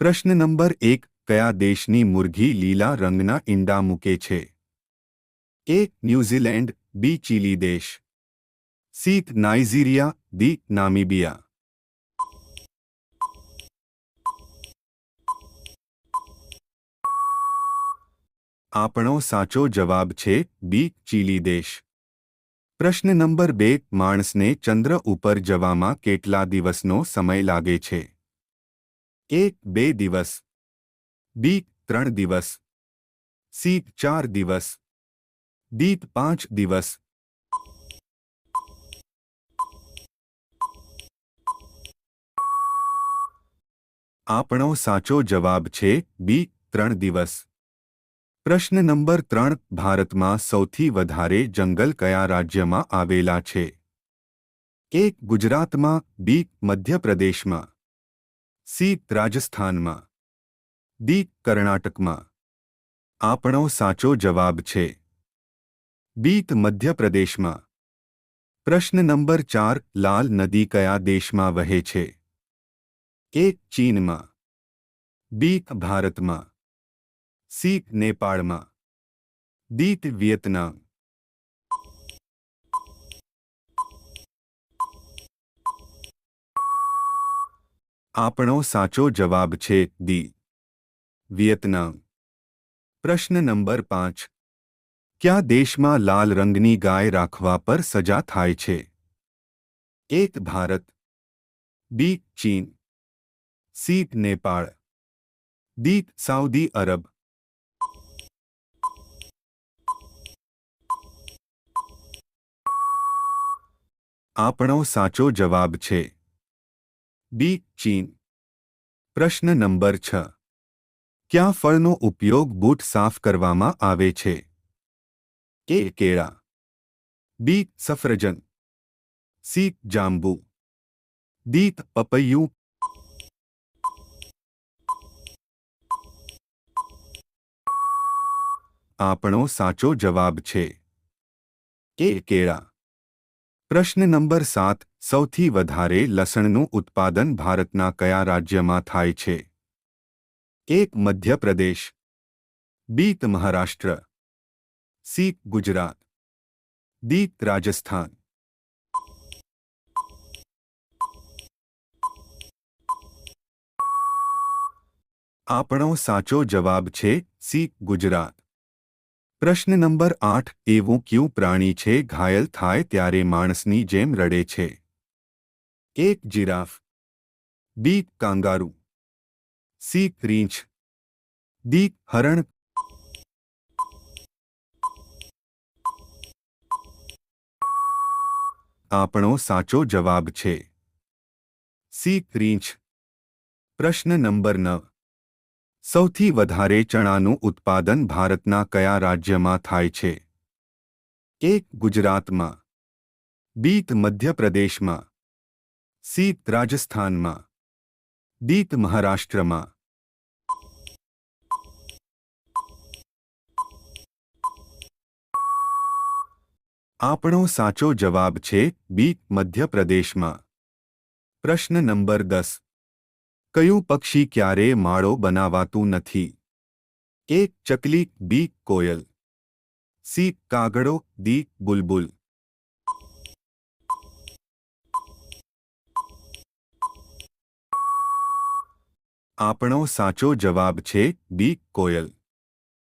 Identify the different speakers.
Speaker 1: પ્રશ્ન નંબર એક, કયા દેશની મુરઘી લીલા રંગના ઈંડા મૂકે છે? A New Zealand B, Chile દેશ. C Nigeria D Namibia. આપણો સાચો જવાબ છે બી, ચીલી દેશ. પ્રશ્ન નંબર બે, માણસને ચંદ્ર ઉપર જવામાં કેટલા દિવસનો સમય લાગે છે? એ બે દિવસ બી ત્રણ દિવસ સી ચાર દિવસ ડી પાંચ દિવસ આપણો સાચો જવાબ છે બી ત્રણ દિવસ પ્રશ્ન નંબર ત્રણ ભારતમાં સૌથી વધારે જંગલ કયા રાજ્યમાં આવેલા છે? એ ગુજરાતમાં, બી, મધ્યપ્રદેશમાં। સી રાજસ્થાનમાં. ડી કર્ણાટકમાં. આપણો સાચો જવાબ છે. બીત મધ્યપ્રદેશમાં. પ્રશ્ન નંબર ચાર લાલ નદી કયા દેશમાં વહે છે? એ ચીનમાં. બી ભારતમાં. સી નેપાળમાં. D Vietnam. આપણો સાચો જવાબ છે દી વિયેતનામ. પ્રશ્ન નંબર પાંચ. કયા દેશમાં લાલ રંગની ગાય રાખવા પર સજા થાય છે? એક, ભારત. બી, ચીન. C, Nepal. D Saudi Arab. આપણો સાચો જવાબ છે બી ચીન. પ્રશ્ન નંબર છ. ક્યાં ફળનો ઉપયોગ બૂટ સાફ કરવામાં આવે છે? એ કેળા. બી સફરજન. સી જાંબુ. દી પપૈયું. આપણો સાચો જવાબ છે. એ કેળા. પ્રશ્ન નંબર સાત, સૌથી વધારે લસણનું ઉત્પાદન ભારતના કયા રાજ્યમાં થાય છે? એક Madhya Pradesh B Maharashtra, C, Gujarat D Rajasthan. આપણો સાચો જવાબ છે સી, ગુજરાત. પ્રશ્ન નંબર આઠ, એવું ક્યું પ્રાણી છે ઘાયલ થાય ત્યારે માણસની જેમ રડે છે? એક જીરાફ બી કાંગારૂ સી રીંછ દી હરણ આપણો સાચો જવાબ છે સી રીંછ પ્રશ્ન નંબર નવ સૌથી વધારે ચણાનું ઉત્પાદન ભારતના કયા રાજ્યમાં થાય છે? એક ગુજરાતમાં. બીત, મધ્યપ્રદેશમાં. સીત રાજસ્થાનમાં. દીત મહારાષ્ટ્રમાં. આપણો સાચો જવાબ છે, બીત, મધ્યપ્રદેશમાં. પ્રશ્ન નંબર દસ. કયું પક્ષી ક્યારે માળો બનાવાતું નથી? એ ચકલી, બી કોયલ. સી કાગડો દી બુલબુલ. આપણો સાચો જવાબ છે, બી કોયલ.